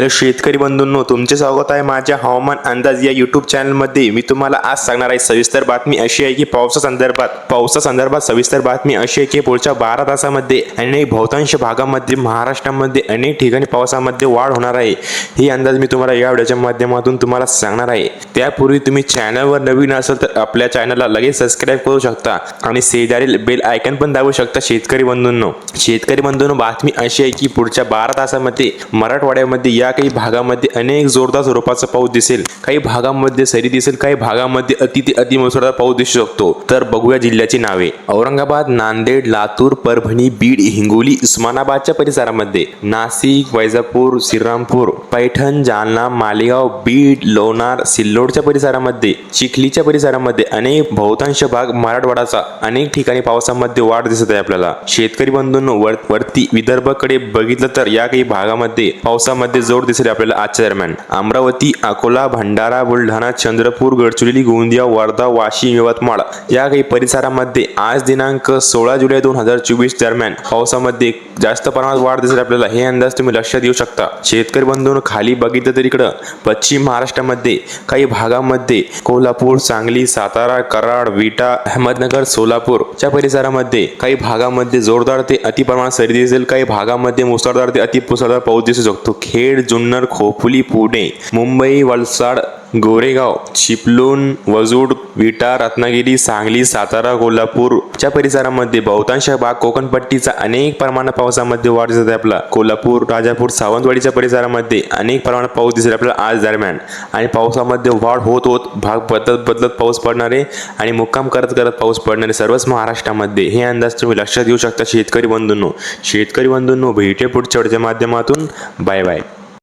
Hello शेतकरी बंधूंनो तुमचे स्वागत आहे माझ्या हवामान अंदाज या युट्यूब चॅनलमध्ये मी तुम्हाला आज सांगणार आहे सविस्तर बातमी अशी आहे की पावसा संदर्भात पावसा संदर्भात सविस्तर बातमी अशी आहे की पुढच्या बारा तासामध्ये अनेक बहुतांश भागामध्ये महाराष्ट्रामध्ये अनेक ठिकाणी पावसामध्ये वाढ होणार आहे. ही अंदाज मी तुम्हाला या व्हिडिओच्या माध्यमातून तुम्हाला सांगणार आहे. त्यापूर्वी तुम्ही चॅनलवर नवीन असाल तर आपल्या चॅनलला लगेच सबस्क्राईब करू शकता आणि शेजारील बेल आयकन पण दाबू शकता शेतकरी बंधूंनो. शेतकरी बंधूंनो बातमी अशी आहे की पुढच्या बारा तासामध्ये मराठवाड्यामध्ये या काही भागामध्ये अनेक जोरदार स्वरूपाचा पाऊस दिसेल काही भागामध्ये सरी दिसेल काही भागामध्ये अति ते अति मुसळधार पाऊस दिसू शकतो. तर बघूया जिल्ह्याची नावे. औरंगाबाद नांदेड लातूर परभणी बीड हिंगोली उस्मानाबादच्या परिसरामध्ये नाशिक वैजापूर श्रीरामपूर पैठण जालना मालेगाव बीड लोणार सिल्लोडच्या परिसरामध्ये चिखलीच्या परिसरामध्ये अनेक बहुतांश भाग मराठवाडाचा अनेक ठिकाणी पावसामध्ये वाढ दिसत आहे आपल्याला. शेतकरी बंधूंनो वर वरती विदर्भकडे बघितलं तर या काही भागामध्ये पावसामध्ये जोर दिसेल आपल्याला आजच्या दरम्यान. अमरावती अकोला भंडारा बुलढाणा चंद्रपूर गडचिरोली गोंदिया वर्धा वाशिम यवतमाळ या काही परिसरामध्ये आज दिनांक सोळा जुलै दोन हजार चोवीस दरम्यान पावसामध्ये जास्त प्रमाणात वाढ दिसेल आपल्याला. हे अंदाज तुम्ही लक्षात येऊ शकता. शेतकरी बंधून खाली बघितलं तर इकडं पश्चिम महाराष्ट्रामध्ये काही भागामध्ये कोल्हापूर सांगली सातारा कराड विटा अहमदनगर सोलापूरच्या परिसरामध्ये काही भागामध्ये जोरदार ते अतिप्रमाणात सर्दी सरी दिसेल. काही भागामध्ये मुसळधार ते अतिमुसळधार पाऊस दिसू शकतो. खेड जुन्नर खोपोली पुणे मुंबई वलसाड गोरेगाव चिपलून वजूड विटा रत्नागिरी सांगली सातारा कोल्हापूरच्या परिसरामध्ये बहुतांश भाग कोकणपट्टीचा अनेक प्रमाणात पावसामध्ये वाढ दिसत आहे आपला. कोल्हापूर राजापूर सावंतवाडीच्या परिसरामध्ये अनेक प्रमाणात पाऊस दिसेल आपल्याला आज दरम्यान. आणि पावसामध्ये वाढ होत होत भाग बदलत बदलत पाऊस पडणारे आणि मुक्काम करत करत पाऊस पडणारे सर्वच महाराष्ट्रामध्ये हे अंदाज तुम्ही लक्षात घेऊ शकता शेतकरी बंधूंनो. शेतकरी बंधूंनो भेटे पुढच्या माध्यमातून बाय बाय.